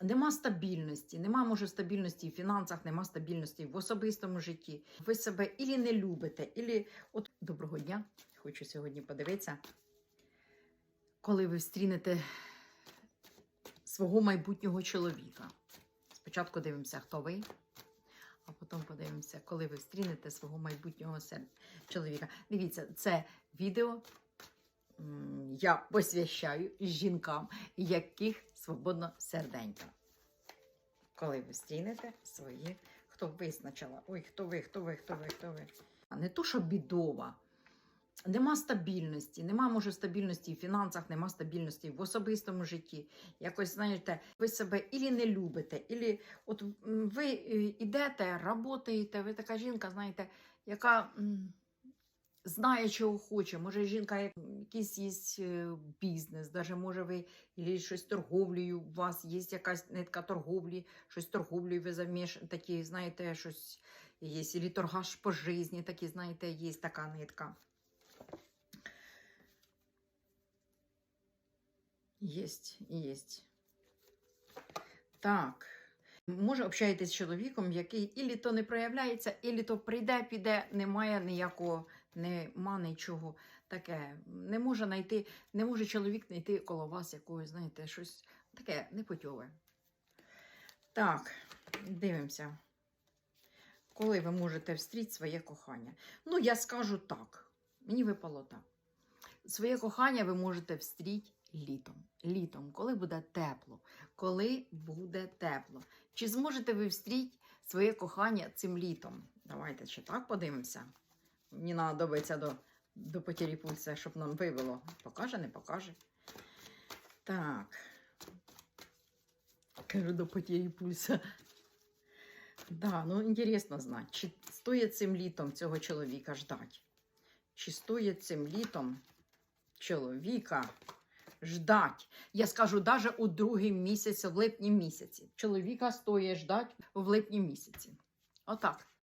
Нема стабільності, нема може стабільності в фінансах, нема стабільності в особистому житті. Ви себе ілі не любите, ілі от доброго дня. Хочу сьогодні подивитися, коли ви встрінете свого майбутнього чоловіка. Спочатку дивимося, хто ви, а потім подивимося, коли ви встрінете свого майбутнього чоловіка. Дивіться, це відео я посвящаю жінкам, яких свободно серденька. Коли ви стрінете свої, хто ви спочатку? Ой, хто ви, хто ви, хто ви, хто ви. А не то, що бідова. Нема стабільності, нема може стабільності в фінансах, нема стабільності в особистому житті. Якось знаєте, ви себе ілі не любите, ілі от ви е, ідете, работаєте, ви така жінка, знаєте, яка знає, чого хоче. Може, жінка якийсь є е, бізнес, даже може ви щось торговлею, у вас є якась нитка торговлі, щось торговлею ви заміж, такі, знаєте, щось є, ілі торгаш по житті, такі, знаєте, є така нитка. Єсть, єсть. Так. Може, общаєтесь з чоловіком, який ілі то не проявляється, ілі то прийде, піде, немає ніякого, нема нічого таке. Не може знайти, не може чоловік знайти коло вас якогось, знаєте, щось таке непутьове. Так, дивимося. Коли ви можете встріти своє кохання? Ну, я скажу так. Мені випало так. Своє кохання ви можете встріти літом. Літом, коли буде тепло. Коли буде тепло. Чи зможете ви встріти своє кохання цим літом? Давайте ще так подивимося. Мені надобиться до, до потері пульса, щоб нам вивело. Покаже, не покаже. Так. Кажу до потері пульса. Да, ну інтересно знати, чи стоїть цим літом цього чоловіка ждать? Чи стоїть цим літом чоловіка ждать? Я скажу, навіть у другий місяць, в липні місяці. Чоловіка стоїть ждать в липні місяці. Отак.